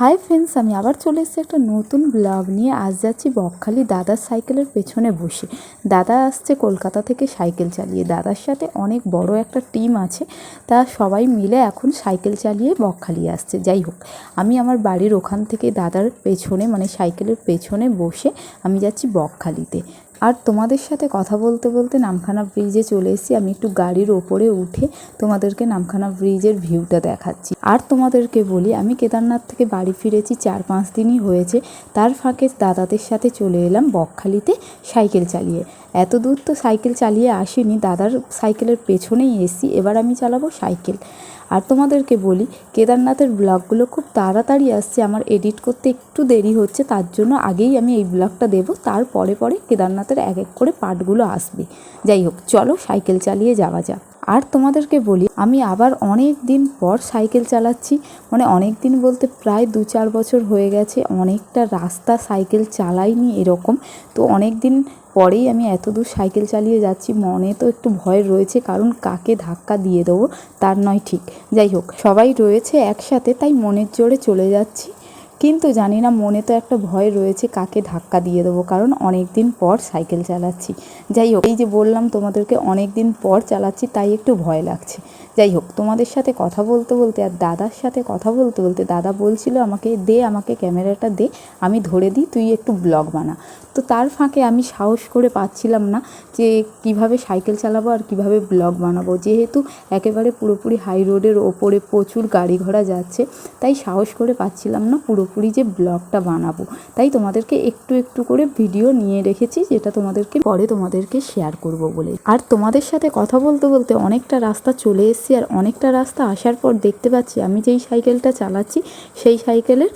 Hi friends, আমি আবার চলে এসেছি একটা নতুন ব্লগ নিয়ে। আজ যাচ্ছি বকখালি দাদার সাইকেলের পেছনে বসে। দাদা আসছে কলকাতা থেকে সাইকেল চালিয়ে। দাদার সাথে অনেক বড় একটা টিম আছে। তা সবাই মিলে এখন সাইকেল চালিয়ে বকখালি আসছে। যাই হোক, আমি আমার বাড়ির ওখান থেকে দাদার পেছনে মানে সাইকেলের পেছনে বসে আমি যাচ্ছি বকখালিতে। আর তোমাদের সাথে কথা বলতে বলতে নামখানা ব্রিজে চলে এসেছি। আমি একটু গাড়ির ওপরে উঠে তোমাদেরকে নামখানা ব্রিজের ভিউটা দেখাচ্ছি। আর তোমাদেরকে বলি, আমি কেদারনাথ থেকে বাড়ি ফিরেছি চার পাঁচ দিনই হয়েছে। তার ফাঁকে দাদাদের সাথে চলে এলাম বকখালিতে সাইকেল চালিয়ে। এত দূর তো সাইকেল চালিয়ে আসিনি, দাদার সাইকেলের পেছনেই এসি, এবার আমি চালাবো সাইকেল। আর তোমাদেরকে বলি, কেদারনাথের ব্লগগুলো খুব তাড়াতাড়ি আসছে, আমার এডিট করতে একটু দেরি হচ্ছে, তার জন্য আগেই আমি এই ব্লগটা দেবো তার পরে পরে কেদারনাথের এক এক করে পার্টগুলো আসবে। যাই হোক, চলো সাইকেল চালিয়ে যাওয়া যাক। আর তোমাদেরকে বলি, আমি আবার অনেক দিন পর সাইকেল চালাচ্ছি। মানে অনেক দিন বলতে প্রায় দু চার বছর হয়ে গেছে, অনেকটা রাস্তা সাইকেল চালাইনি এরকম। তো অনেক দিন পরেই আমি এত দূর সাইকেল চালিয়ে যাচ্ছি, মনে তো একটু ভয় রয়েছে, কারণ কাকে ধাক্কা দিয়ে দেবো, তার নয় ঠিক। যাই হোক, সবাই রয়েছে একসাথে, তাই মনের জোরে চলে যাচ্ছি। কিন্তু জানি না, মনে তো একটা ভয় রয়েছে কাকে ধাক্কা দিয়ে দেবো, কারণ অনেক দিন পর সাইকেল চালাচ্ছি। যাই হোক, এই যে বললাম তোমাদেরকে অনেক দিন পর চালাচ্ছি, তাই একটু ভয় লাগছে। যাই হোক, তোমাদের সাথে কথা বলতে বলতে আর দাদার সাথে কথা বলতে বলতে দাদা বলছিল আমাকে, দে আমাকে ক্যামেরাটা দে, আমি ধরে দিই, তুই একটু ব্লগ বানা। তো তার ফাঁকে আমি সাহস করে পাচ্ছিলাম না যে কীভাবে সাইকেল চালাবো আর কীভাবে ব্লগ বানাবো। যেহেতু একেবারে পুরোপুরি হাই রোডের ওপরে প্রচুর গাড়ি ঘোড়া যাচ্ছে, তাই সাহস করে পাচ্ছিলাম না পুরোপুরি যে ব্লগটা বানাবো। তাই তোমাদেরকে একটু একটু করে ভিডিও নিয়ে রেখেছি, যেটা তোমাদেরকে পরে তোমাদেরকে শেয়ার করব বলে। আর তোমাদের সাথে কথা বলতে বলতে অনেকটা রাস্তা চলে এসেছি, আর অনেকটা রাস্তা আসার পর দেখতে পাচ্ছি, আমি যেই সাইকেলটা চালাচ্ছি, সেই সাইকেলের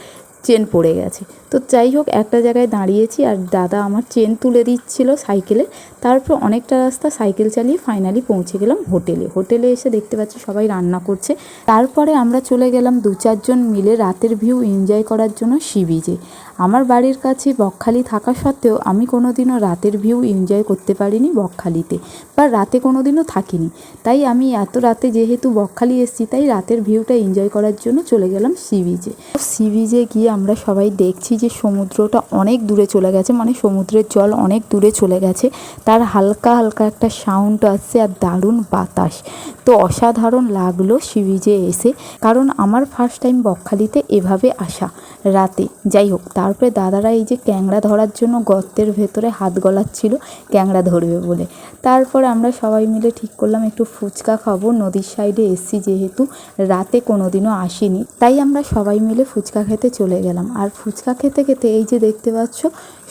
চেন পড়ে গেছে। তো যাই হোক, একটা জায়গায় দাঁড়িয়েছি আর দাদা আমার চেন তুলে দিচ্ছিল সাইকেলে। তারপর অনেকটা রাস্তা সাইকেল চালিয়ে ফাইনালি পৌঁছে গেলাম হোটেলে। হোটেলে এসে দেখতে পাচ্ছি সবাই রান্না করছে। তারপরে আমরা চলে গেলাম দু চারজন মিলে রাতের ভিউ এনজয় করার জন্য সি বিচে আমার বাড়ির কাছে বকখালি থাকা সত্ত্বেও আমি কোনো দিনও রাতের ভিউ এনজয় করতে পারিনি বকখালিতে বা রাতে কোনো দিনও থাকিনি। তাই আমি এত রাতে যেহেতু বকখালি এসেছি, তাই রাতের ভিউটা এনজয় করার জন্য চলে গেলাম সি বিচে। সি বিচে গিয়ে আমরা সবাই দেখছি যে সমুদ্রটা অনেক দূরে চলে গেছে মানে সমুদ্রের জল অনেক দূরে চলে গেছে। তার হালকা হালকা একটা সাউন্ড আসছে আর দারুণ বাতাস। তো অসাধারণ লাগল সি বিচে এসে, কারণ আমার ফার্স্ট টাইম বকখালিতে এভাবে আসা রাতে। যাই হোক তারপরে দাদারা এই যে ক্যাংড়া ধরার জন্য গর্তের ভেতরে হাত গলাচ্ছিল, ক্যাংড়া ধরবে বলে। তারপরে আমরা সবাই মিলে ঠিক করলাম, একটু ফুচকা খাব, নদীর সাইডে এসছি যেহেতু, রাতে কোনো দিনও আসিনি। তাই আমরা সবাই মিলে ফুচকা খেতে চলে গেলাম। আর ফুচকা খেতে খেতে এই যে দেখতে পাচ্ছ,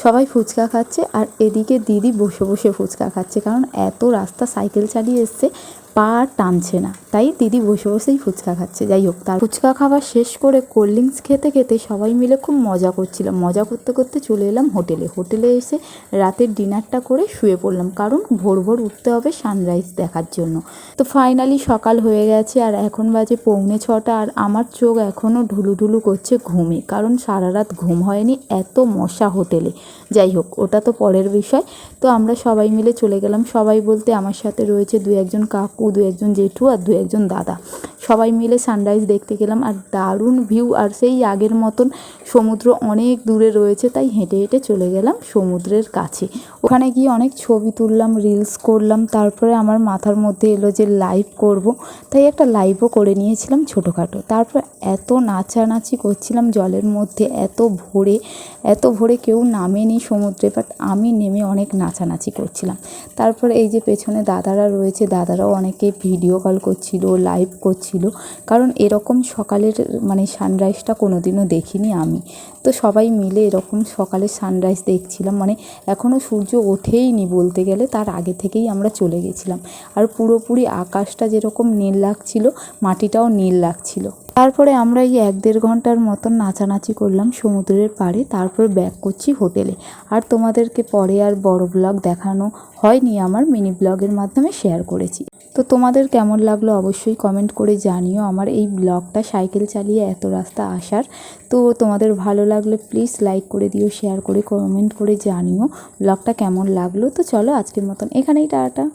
সবাই ফুচকা খাচ্ছে আর এদিকে দিদি বসে বসে ফুচকা খাচ্ছে, কারণ এত রাস্তা সাইকেল চালিয়ে এসছে পা আর টানছে না। তাই দিদি বসে বসেই ফুচকা খাচ্ছে। যাই হোক, তার ফুচকা খাওয়া শেষ করে কোল্ড ড্রিঙ্কস খেতে খেতে সবাই মিলে খুব মজা করছিলাম মজা করতে করতে চলে এলাম হোটেলে। হোটেলে এসে রাতের ডিনারটা করে শুয়ে পড়লাম। কারণ ভোর ভোর উঠতে হবে সানরাইজ দেখার জন্য। তো ফাইনালি সকাল হয়ে গেছে আর এখন বাজে পৌনে ছটা আর আমার চোখ এখনও ঢুলু ঢুলু করছে ঘুমে। কারণ সারা রাত ঘুম হয়নি এত মশা হোটেলে। যাই হোক, ওটা তো পরের বিষয়। তো আমরা সবাই মিলে চলে গেলাম। সবাই বলতে আমার সাথে রয়েছে দু একজন কাকু। দু একজন জেঠু আর দু একজন দাদা। সবাই মিলে সানরাইজ দেখতে গেলাম আর দারুণ ভিউ আর সেই আগের মতন সমুদ্র অনেক দূরে রয়েছে, তাই হেঁটে হেঁটে চলে গেলাম সমুদ্রের কাছে। ওখানে গিয়ে অনেক ছবি তুললাম রিলস করলাম, তারপরে আমার মাথার মধ্যে এলো যে লাইভ করব, তাই একটা লাইভও করে নিয়েছিলাম ছোটোখাটো। তারপর এত নাচানাচি করছিলাম জলের মধ্যে, এত ভোরে এত ভোরে কেউ নামেনি সমুদ্রে বাট আমি নেমে অনেক নাচানাচি করছিলাম। তারপর এই যে পেছনে দাদারা রয়েছে, দাদারাও অনেকে ভিডিও কল করছিল লাইভ করছিল কারণ এরকম সকালের মানে সানরাইজটা কোনো দিনও দেখিনি আমি। তো সবাই মিলে এরকম সকালে সানরাইজ দেখছিলাম। মানে এখনও সূর্য ওঠেইনি বলতে গেলে, তার আগে থেকেই আমরা চলে গেছিলাম। আর পুরোপুরি আকাশটা যেরকম নীল লাগছিল, মাটিটাও নীল লাগছিল। তারপরে আমরা এই এক দেড় ঘণ্টার মতন নাচানাচি করলাম সমুদ্রের পাড়ে, তারপর ব্যাক করছি হোটেলে আর তোমাদেরকে পরে আর বড় ব্লগ দেখানো হয়নি, আমার মিনি ব্লগের মাধ্যমে শেয়ার করেছি। তো তোমাদের কেমন লাগল অবশ্যই কমেন্ট করে জানিও। আমার এই ব্লগটা সাইকেল চালিয়ে এত রাস্তা আসার, তো তোমাদের ভালো লাগলে প্লিজ লাইক করে দিও শেয়ার করে কমেন্ট করে জানিও। ব্লগটা কেমন লাগল? তো চলো আজকের মতন এখানেই, টাটা।